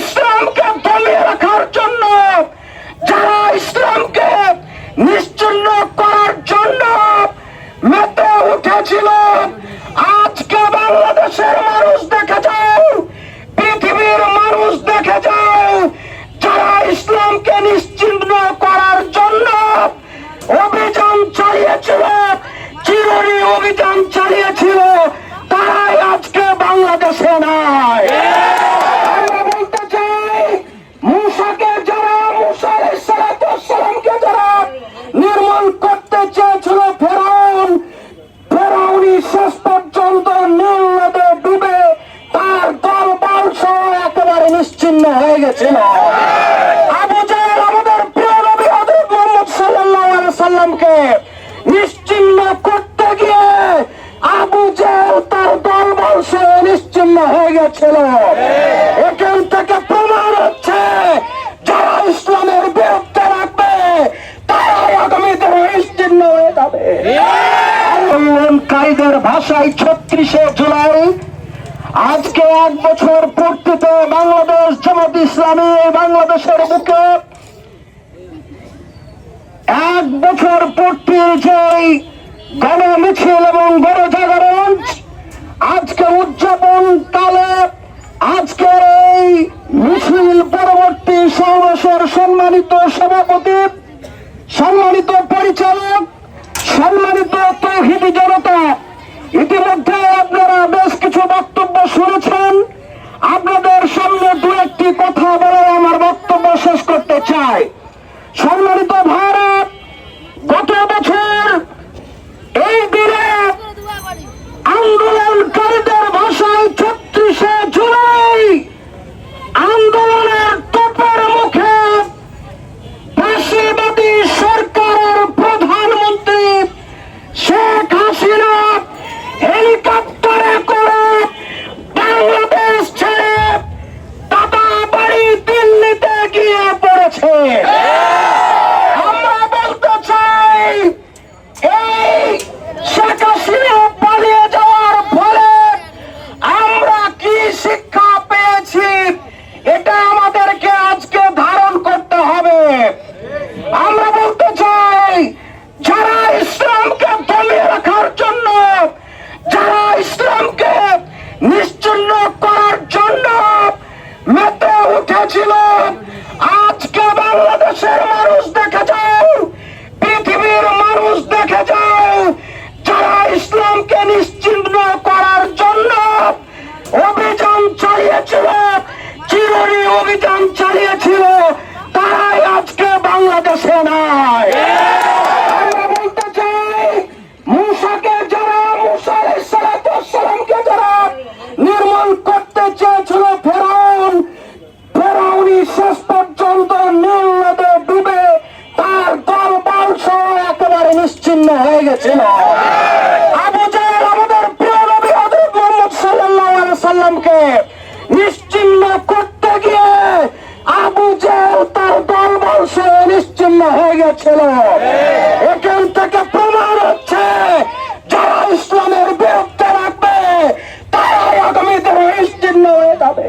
ইসলামকে দমিয়ে রাখার জন্য, যারা ইসলামকে নিশ্চিন্ন করার জন্য মেতে উঠেছিল, আজকে বাংলাদেশের মানুষ দেখে যাও, পৃথিবীর মানুষ দেখে যাও, যারা ইসলামকে নিশ্চিন্ন করার জন্য অভিযান চালিয়েছিল, চিরনি অভিযান চালিয়েছিল, তারাই আজকে বাংলাদেশে নাই। দল একেবারে নিশ্চিন্ন হয়ে গেছিল। নিশ্চিন্ন করতে গিয়ে আবু জাহেল তার দল বল সহ নিশ্চিন্ন হয়ে গেছিল। এখান থেকে প্রমাণ হচ্ছে, যারা ইসলামের বিরুদ্ধে রাখবে, তারাই আগামীতে নিশ্চিন্ন হয়ে যাবে। ভাষায় ছত্রিশে জুলাই আজকে এক বছর পূর্তিতে বাংলাদেশ জামাত ইসলামী বাংলাদেশের বুকে এক বছর পূর্তির যেই গণ মিছিল এবং গণজাগরণ। আজকে উদযাপন কালে আজকের এই মিছিল পরবর্তী সমাবেশের সম্মানিত সভাপতি, সম্মানিত পরিচালক, সম্মানিত তৌহিদি উঠেছিল আজকে বাংলাদেশের মানুষ দেখে যাও, পৃথিবীর মানুষ দেখে যাও, যারা ইসলামকে নিশ্চিন্ন করার জন্য অভিযান চালিয়েছিল, চিরুনি অভিযান চালিয়েছিল গেছিল আবু আমাদের সাল্লামকে নিশ্চিন্ন করতে গিয়ে আবু তার দল বল সহ নিশ্চিন্ন হয়ে গেছিল এখান থেকে প্রমাণ হচ্ছে, যারা ইসলামের বিরুদ্ধে রাখবে, তারাই আগামীতে নিশ্চিন্ন হয়ে যাবে।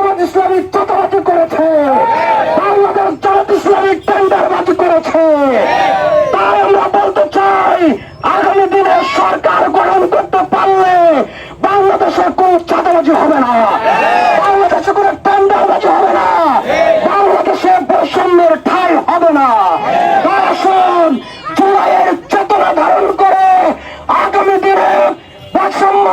বাংলাদেশের কোন চাঁদাবাজি হবে না। বাংলাদেশে কোনো টান্ডাবাজি হবে না। বাংলাদেশে বৈষম্যের ঠাই হবে না। আসুন, জুলাইয়ের চেতনা ধারণ করে আগামী দিনে বৈষম্য